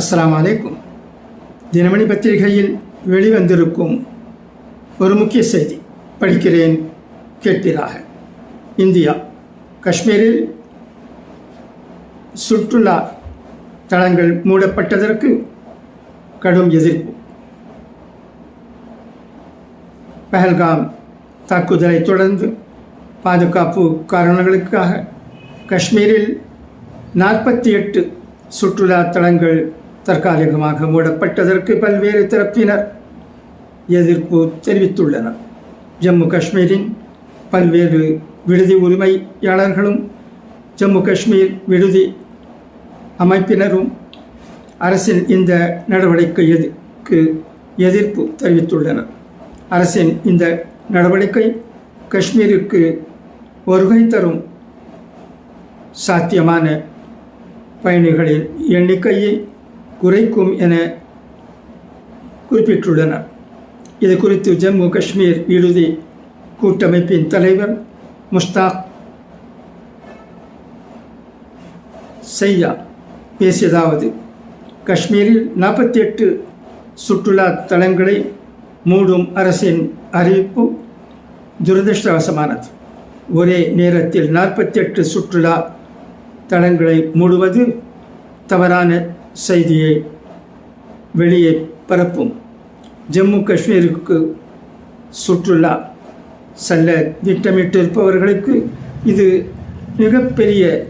அஸ்லாம் அலைக்கும் தினமணி பத்திரிகையில் வெளிவந்திருக்கும் ஒரு முக்கிய செய்தி படிக்கிறேன் கேட்பீராக. இந்தியா காஷ்மீரில் சுற்றுலா தளங்கள் மூடப்பட்டதற்கு கடும் எதிர்ப்பு. பஹல்காம் தாக்குதலை தொடர்ந்து பாதுகாப்பு காரணங்களுக்காக காஷ்மீரில் நாற்பத்தி எட்டு சுற்றுலா தலங்கள் தற்காலிகமாக மூடப்பட்டதற்கு பல்வேறு தரப்பினர் எதிர்ப்பு தெரிவித்துள்ளனர் ஜம்மு காஷ்மீரின் பல்வேறு விடுதி உரிமையாளர்களும் ஜம்மு காஷ்மீர் விடுதி அமைப்பினரும் அரசின் இந்த நடவடிக்கைக்கு எதிர்ப்பு தெரிவித்துள்ளனர். அரசின் இந்த நடவடிக்கை காஷ்மீருக்கு வருகை தரும் சாத்தியமான பயணிகளின் எண்ணிக்கையை குறைக்கும் என குறிப்பிட்டுள்ளனர். இது குறித்து ஜம்மு காஷ்மீர் விடுதி கூட்டமைப்பின் தலைவர் முஸ்தாக் செய்யா பேசியதாவது காஷ்மீரில் நாற்பத்தி எட்டு சுற்றுலா தலங்களை மூடும் அரசின் அறிவிப்பு துரதிருஷ்டவசமானது. ஒரே நேரத்தில் நாற்பத்தி எட்டு சுற்றுலா தலங்களை மூடுவது தவறான செய்தியை வெளியே பரப்பும். ஜம்மு காஷ்மீருக்கு சுற்றுலா செல்ல திட்டமிட்டிருப்பவர்களுக்கு இது மிகப்பெரிய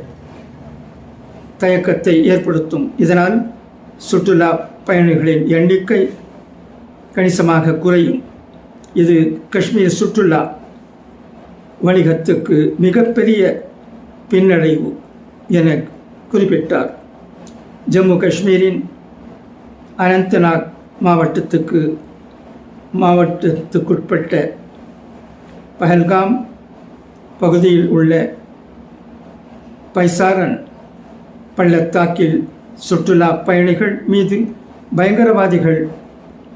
தயக்கத்தை ஏற்படுத்தும். இதனால் சுற்றுலா பயணிகளின் எண்ணிக்கை கணிசமாக குறையும். இது காஷ்மீர் சுற்றுலா வணிகத்துக்கு மிகப்பெரிய பின்னடைவு என குறிப்பிட்டார். ஜம்மு காஷ்மீரின் அனந்தநாக் மாவட்டத்துக்கு மாவட்டத்துக்குட்பட்ட பஹல்காம் பகுதியில் உள்ள பைசாரன் பள்ளத்தாக்கில் சுற்றுலா பயணிகள் மீது பயங்கரவாதிகள்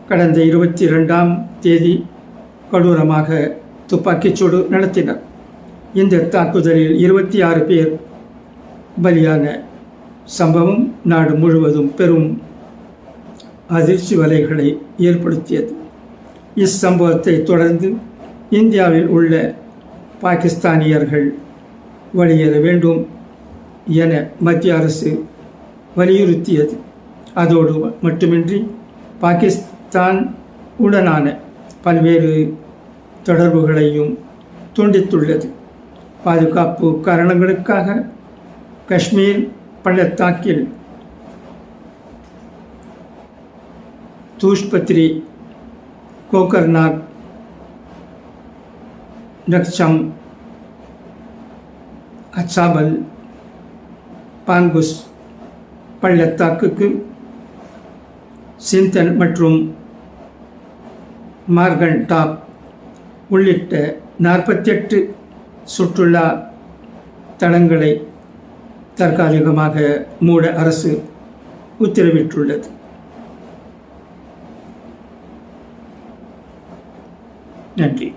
கடந்த இருபத்தி ரெண்டாம் தேதி கொடூரமாக துப்பாக்கிச்சூடு நடத்தினர். இந்த தாக்குதலில் இருபத்தி ஆறு பேர் பலியான சம்பவம் நாடு முழுவதும் பெரும் அதிர்ச்சி வலைகளை ஏற்படுத்தியது. இச்சம்பவத்தை தொடர்ந்து இந்தியாவில் உள்ள பாகிஸ்தானியர்கள் வெளியேற வேண்டும் என மத்திய அரசு வலியுறுத்தியது. அதோடு மட்டுமின்றி பாகிஸ்தான் உடனான பல்வேறு தொடர்புகளையும் துண்டித்துள்ளது. பாதுகாப்பு காரணங்களுக்காக காஷ்மீர் பள்ளத்தாக்கில் தூஷ்பத்ரி கோகர்நாக் நக்சம் அச்சாபல் பாங்குஸ் பள்ளத்தாக்குக்கு சிந்தன் மற்றும் மார்கன் டாப் உள்ளிட்ட நாற்பத்தெட்டு சுற்றுலா தளங்களை தற்காலிகமாக மூட அரசு உத்தரவிட்டுள்ளது. நன்றி.